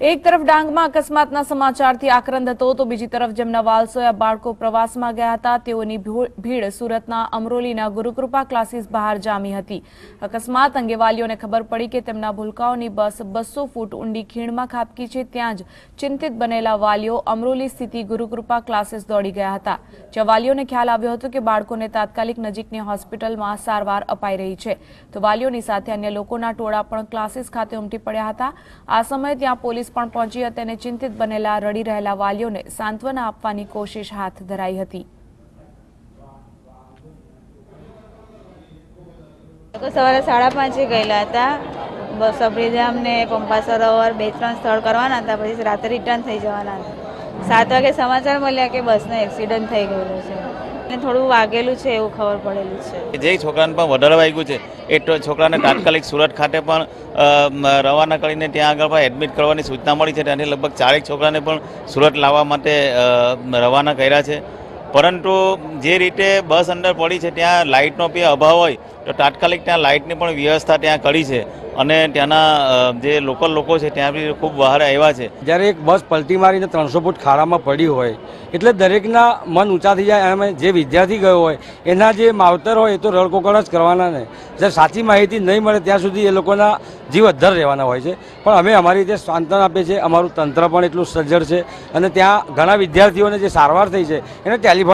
એક તરફ ડાંગમાં અકસ્માતના સમાચારથી આક્રંદ હતો તો બીજી તરફ જેમના વાલસોયા બાળકો પ્રવાસમાં ગયા હતા, તેઓની ભીડ સુરતના અમરોલીના ગુરુકૃપા ક્લાસીસ બહાર જામી હતી. અકસ્માત અંગે વાલીઓને ખબર પડી કે તેમના ભૂલકાઓની બસ બસો ફૂટ ઊંડી ખીણમાં ખાબકી છે, ત્યાં જ ચિંતિત બનેલા વાલીઓ અમરોલી સ્થિતિ ગુરુકૃપા ક્લાસીસ દોડી ગયા હતા. જ્યાં વાલીઓને ખ્યાલ આવ્યો હતો કે બાળકોને તાત્કાલિક નજીકની હોસ્પિટલમાં સારવાર અપાઈ રહી છે. તો વાલીઓની સાથે અન્ય લોકોના ટોળા પણ ક્લાસીસ ખાતે ઉમટી પડ્યા હતા. આ સમયે ત્યાં પોલીસ પણ પહોંચી હતી અને ચિંતિત બનેલા રડી રહેલા વાલીઓને સાંત્વના આપવાની કોશિશ હાથ ધરાઈ હતી. સવારે સાડા પાંચે ગયેલા હતા. સબરીધામ ને પંપા સરોવર બે ત્રણ સ્થળ કરવાના હતા, પછી રાતે રિટર્ન થઈ જવાના હતા. સાત વાગે સમાચાર મળ્યા કે બસને એક્સિડન્ટ થઈ ગયેલો છે. અને થોડું વાગેલું છે એવું ખબર પડેલું છે. જે છોકરાને પણ વધારે વાગ્યું છે, એ છોકરાને તાત્કાલિક સુરત ખાતે પણ રવાના કરીને ત્યાં આગળ પણ એડમિટ કરવાની સૂચના મળી છે. ત્યાંથી લગભગ ચારેક છોકરાને પણ સુરત લાવવા માટે રવાના કર્યા છે. પરંતુ જે રીતે બસ અંદર પડી છે, ત્યાં લાઇટનો બી અભાવ હોય, તો તાત્કાલિક ત્યાં લાઇટની પણ વ્યવસ્થા ત્યાં કરી છે. અને ત્યાંના જે લોકલ લોકો છે, ત્યાં બી ખૂબ બહાર આવ્યા છે. જ્યારે એક બસ પલટી મારીને ત્રણસો ફૂટ ખાડામાં પડી હોય, એટલે દરેકના મન ઊંચા થઈ જાય, અને જે વિદ્યાર્થી ગયો હોય, એના જે માવતર હોય, એ તો રળકોકળ જ કરવાના ને. જ્યારે સાચી માહિતી નહીં મળે, ત્યાં સુધી એ લોકોના જીવ અધ્ધર રહેવાના હોય છે. પણ અમે અમારી રીતે સાંત્વન આપીએ છીએ, અમારું તંત્ર પણ એટલું સજ્જડ છે, અને ત્યાં ઘણા વિદ્યાર્થીઓને જે સારવાર થઈ છે, એને ટેલિફોન